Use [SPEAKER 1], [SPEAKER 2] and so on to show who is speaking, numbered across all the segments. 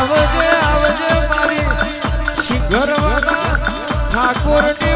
[SPEAKER 1] આવજે આવજે મારી શિખર ઠાકોરની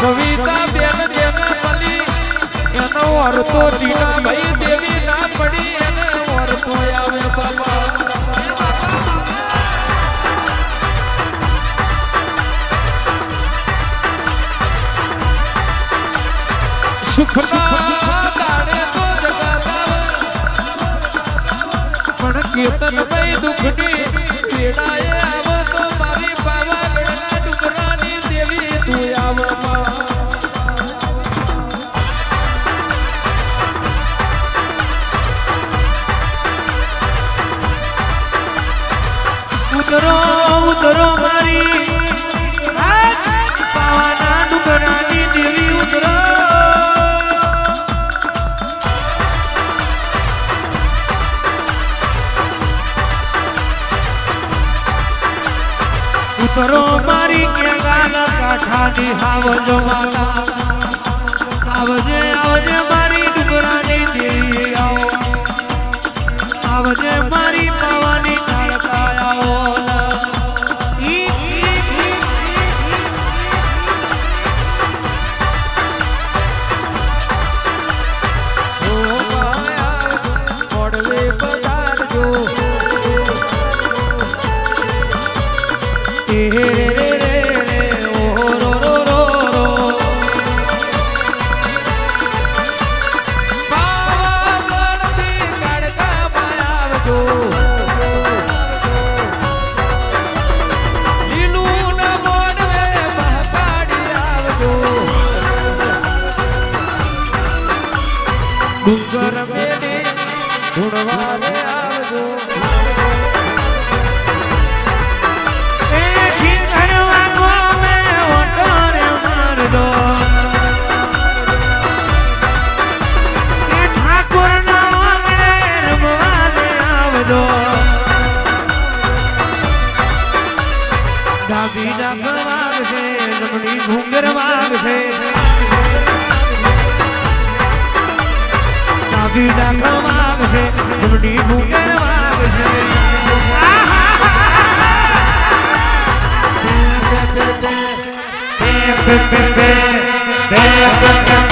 [SPEAKER 1] સવિતા બેન જેને મળી એનો અર્થો ટીના ભાઈ દેવી ના પડી એને અર્થો આવે બાબા સુખના દાડે તો જગાતા પણ કીર્તન ભાઈ દુઃખની વેળાએ
[SPEAKER 2] ઉતરો ઉતરો મારી. પાવાના ડુંગરાની દેવી ઉતરો. ઉતરો મારી કેગાના કાંઠાની આવજો માતા. આવજે આવજે મારી ડુંગરાની દેવી આવો. આવજે મારી
[SPEAKER 1] ધૂળવારે આવજો
[SPEAKER 2] એ શિખરવા ગોમે ઓટોરે મારજો. ઠાકોરના આવજો. ડાબી ડાક વાગશે જમણી ઘૂંગર વાગશે ડાબી ડાક વાગશે જમણી ઘૂંઘર વાગશે જમણી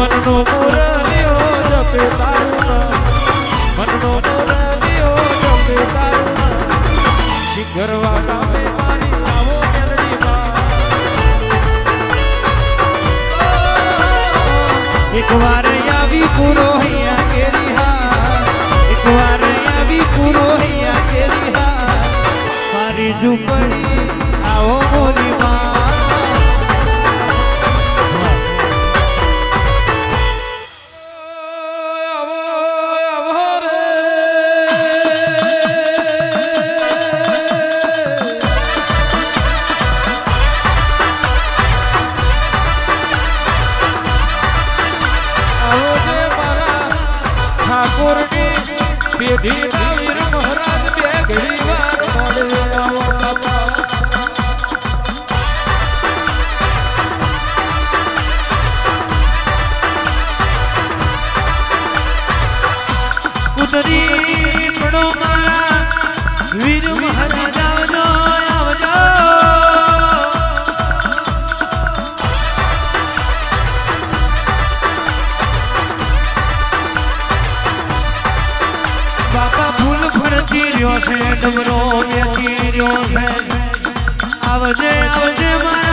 [SPEAKER 2] મનનો મુરલીઓ જપે તારું મનનો મુરલીઓ જપે તારું શિખરવા નામે મારી આવો મેલડીમાં એકવાર આવી પૂરો હૈયા કેરી હા એકવાર આવી પૂરો હૈયા કેરી હા મારી જુપર વેચી રહ્યો છે ડમરો વેચી રહ્યો છે. આવજે આવજે મારા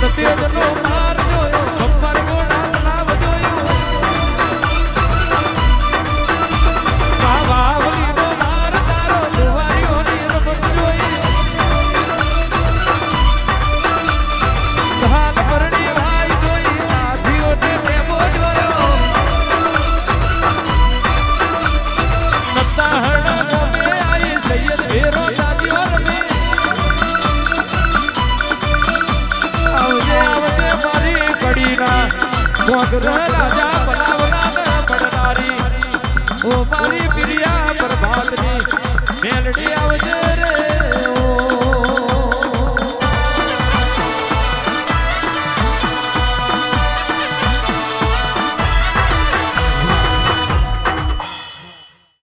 [SPEAKER 1] the field